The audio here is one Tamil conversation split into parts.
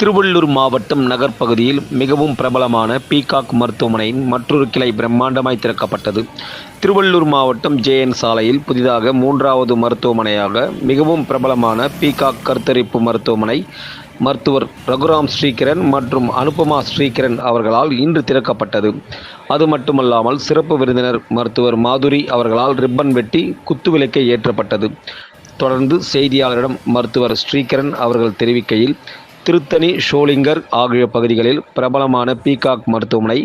திருவள்ளூர் மாவட்டம் நகர்ப்பகுதியில் மிகவும் பிரபலமான பீகாக் மருத்துவமனையின் மற்றொரு கிளை பிரம்மாண்டமாய் திறக்கப்பட்டது. திருவள்ளூர் மாவட்டம் ஜேஎன் சாலையில் புதிதாக மூன்றாவது மருத்துவமனையாக மிகவும் பிரபலமான பீகாக் கருத்தரிப்பு மருத்துவமனை மருத்துவர் ரகுராம் ஸ்ரீகிரண் மற்றும் அனுபமா ஸ்ரீகிரண் அவர்களால் இன்று திறக்கப்பட்டது. அது மட்டுமல்லாமல் சிறப்பு விருந்தினர் மருத்துவர் மாதுரி அவர்களால் ரிப்பன் வெட்டி குத்துவிளக்கை ஏற்றப்பட்டது. தொடர்ந்து செய்தியாளரிடம் மருத்துவர் ஸ்ரீகரன் அவர்கள் தெரிவிக்கையில் திருத்தணி ஷோலிங்கர் ஆகிய பகுதிகளில் பிரபலமான பீகாக் மருத்துவமனை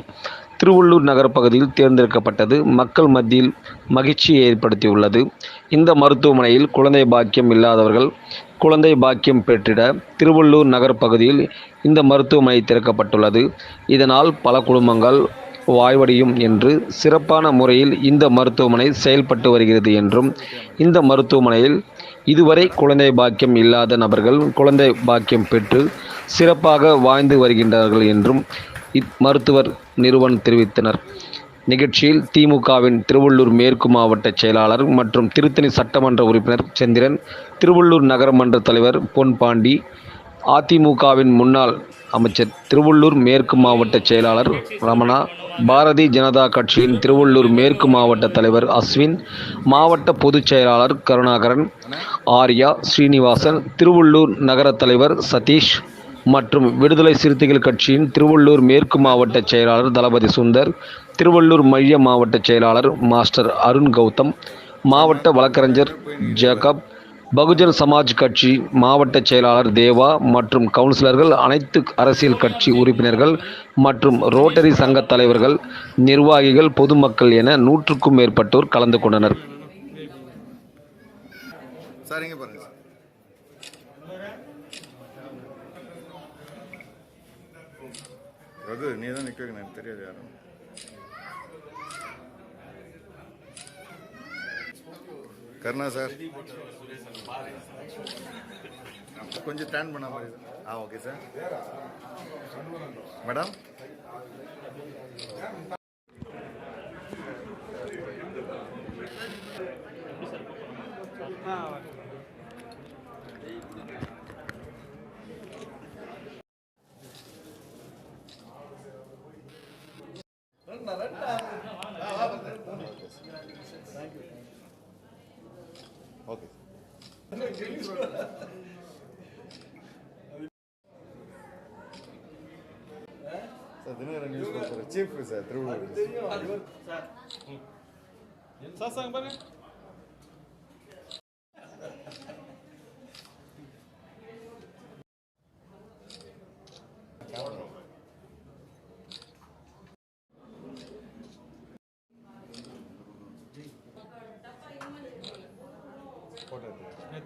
திருவள்ளூர் நகர் பகுதியில் தேர்ந்தெடுக்கப்பட்டது. மக்கள் மத்தியில் மகிழ்ச்சியை ஏற்படுத்தியுள்ளது. இந்த மருத்துவமனையில் குழந்தை பாக்கியம் இல்லாதவர்கள் குழந்தை பாக்கியம் பெற்றிட திருவள்ளூர் நகர் பகுதியில் இந்த மருத்துவமனை திறக்கப்பட்டுள்ளது. இதனால் பல குடும்பங்கள் வாய்வடையும் என்று சிறப்பான முறையில் இந்த மருத்துவமனை செயல்பட்டு வருகிறது என்றும் இந்த மருத்துவமனையில் இதுவரை குழந்தை பாக்கியம் இல்லாத நபர்கள் குழந்தை பாக்கியம் பெற்று சிறப்பாக வாழ்ந்து வருகின்றார்கள் என்றும் இம்மருத்துவர் நிறுவனம் தெரிவித்தனர். நிகழ்ச்சியில் திமுகவின் திருவள்ளூர் மேற்கு மாவட்ட செயலாளர் மற்றும் திருத்தணி சட்டமன்ற உறுப்பினர் சந்திரன் திருவள்ளூர் நகரமன்ற தலைவர் பொன் பாண்டி அதிமுகவின் முன்னாள் அமைச்சர் திருவள்ளூர் மேற்கு மாவட்ட செயலாளர் ரமணா பாரதிய ஜனதா கட்சியின் திருவள்ளூர் மேற்கு மாவட்ட தலைவர் அஸ்வின் மாவட்ட பொதுச் செயலாளர் கருணாகரன் ஆர்யா ஸ்ரீனிவாசன் திருவள்ளூர் நகர தலைவர் சதீஷ் மற்றும் விடுதலை சிறுத்தைகள் கட்சியின் திருவள்ளூர் மேற்கு மாவட்ட செயலாளர் தளபதி சுந்தர் திருவள்ளூர் மைய மாவட்ட செயலாளர் மாஸ்டர் அருண் கௌதம் மாவட்ட வழக்கறிஞர் ஜேக்கப் பகுஜன் சமாஜ் கட்சி மாவட்ட செயலாளர் தேவா மற்றும் கவுன்சிலர்கள் அனைத்து அரசியல் கட்சி உறுப்பினர்கள் மற்றும் ரோட்டரி சங்க தலைவர்கள் நிர்வாகிகள் பொதுமக்கள் என நூற்றுக்கும் மேற்பட்டோர் கலந்து கொண்டனர். சார் இங்க பாருங்க சார். ரகு நீ தான் நிக்க வைக்கணும். எனக்கு தெரியாது யாரும். கருணா சார். கொஞ்சம் ஸ்டாண்ட் பண்ண மாதிரி. ஆ okay sir madam okay sir దినగరం newspaper chief sir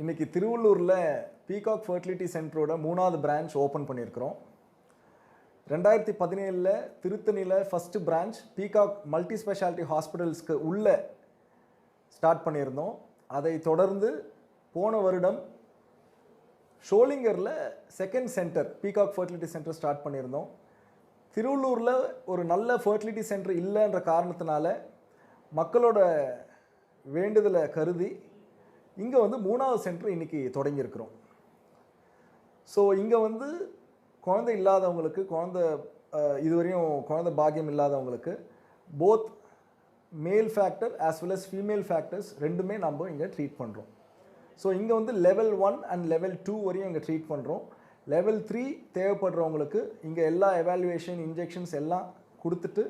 இன்றைக்கி திருவள்ளூரில் பீகாக் ஃபர்டிலிட்டி சென்டரோட மூணாவது பிரான்ச் ஓப்பன் பண்ணியிருக்கிறோம். ரெண்டாயிரத்தி பதினேழில் திருத்தணியில் first branch Peacock multi speciality ஹாஸ்பிட்டல்ஸ்க்கு உள்ளே ஸ்டார்ட் பண்ணியிருந்தோம். அதை தொடர்ந்து போன வருடம் ஷோலிங்கரில் second centre Peacock fertility centre start பண்ணியிருந்தோம். திருவள்ளூரில் ஒரு நல்ல ஃபர்டிலிட்டி சென்டர் இல்லைன்ற காரணத்தினால மக்களோட வேண்டுதலை கருதி இங்கே வந்து மூணாவது சென்டர் இன்றைக்கி தொடங்கியிருக்கிறோம். ஸோ இங்கே வந்து குழந்தை இல்லாதவங்களுக்கு குழந்தை இதுவரையும் குழந்தை பாக்கியம் இல்லாதவங்களுக்கு both male factor as well as female factors ரெண்டுமே நம்ம இங்கே ட்ரீட் பண்ணுறோம் ஸோ இங்கே வந்து level one and level two வரையும் இங்கே ட்ரீட் பண்ணுறோம் லெவல் த்ரீ தேவைப்படுறவங்களுக்கு இங்கே எல்லா எவாலுவேஷன் இன்ஜெக்ஷன்ஸ் எல்லாம் கொடுத்துட்டு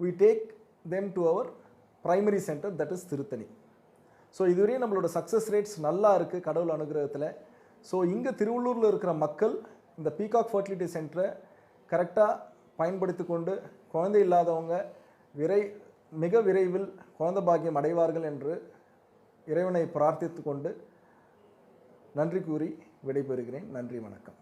we take them to our primary centre that is Tiruttani so இதுவரையும் நம்மளோட சக்ஸஸ் ரேட்ஸ் நல்லா இருக்குது கடவுள் அனுகிரகத்தில். ஸோ இங்கே திருவள்ளூரில் இருக்கிற மக்கள் இந்த பீகாக் ஃபர்டிலிட்டி சென்டரை கரெக்டாக பயன்படுத்தி கொண்டு குழந்தை இல்லாதவங்க விரை மிக விரைவில் குழந்தை பாக்கியம் அடைவார்கள் என்று இறைவனை பிரார்த்தித்து கொண்டு நன்றி கூறி விடைபெறுகிறேன். நன்றி வணக்கம்.